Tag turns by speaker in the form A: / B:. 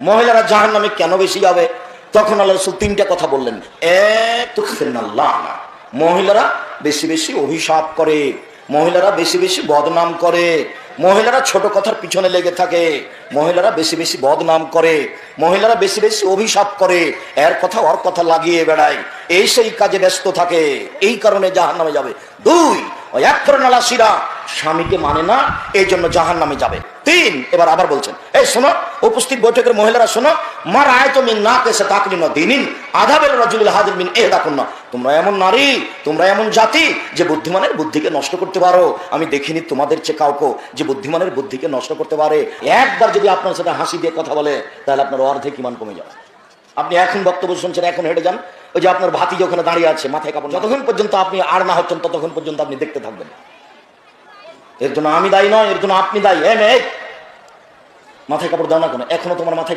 A: মহিলারা জাহান নামে কেন বেশি যাবে? তখন আল্লাহ রসুল তিনটা কথা বললেন। মহিলারা বেশি বেশি অভিশাপ করে, মহিলারা বেশি বেশি বদনাম করে, মহিলারা ছোট কথার পিছনে লেগে থাকে, মহিলারা বেশি বেশি বদনাম করে, মহিলারা বেশি বেশি অভিশাপ করে, এর কথা ওর কথা লাগিয়ে বেড়ায়, এই সেই কাজে ব্যস্ত থাকে, এই কারণে জাহান নামে যাবে। দুই এক নালাসিরা স্বামীকে মানে না, এই জন্য জাহান নামে যাবে। তিন, এবার আবার বলছেন, এই শোনো, উপস্থিত বৈঠকের মহিলারা শোনো, মার আয়ত মিন না কেসে তাকলি না দিনিন, আধাবের রাজুল হাজির মিন এ দেখুন না তোমরা এমন নারী, তোমরা এমন জাতি যে বুদ্ধিমানের বুদ্ধিকে নষ্ট করতে পারো। আমি দেখিনি তোমাদের চেয়ে কাউকে যে বুদ্ধিমানের বুদ্ধিকে নষ্ট করতে পারে। একবার যদি আপনার সাথে হাসি দিয়ে কথা বলে, তাহলে আপনার অর্ধেক ইমান কমে যাবে। আপনি এখন বক্তব্য শুনছেন, এখন হেঁটে যান। ওই যে আপনার ভাতি ওখানে দাঁড়িয়ে আছে, মাথায় কাপড়, যতক্ষণ পর্যন্ত আপনি আর না হচ্ছেন, ততক্ষণ পর্যন্ত আপনি দেখতে থাকবেন। এর জন্য আমি দায়ী নয়, এর জন্য আপনি দায়ী। এ মেয়ে মাথায় কাপড় দাও না কেন? এখনও তোমার মাথায়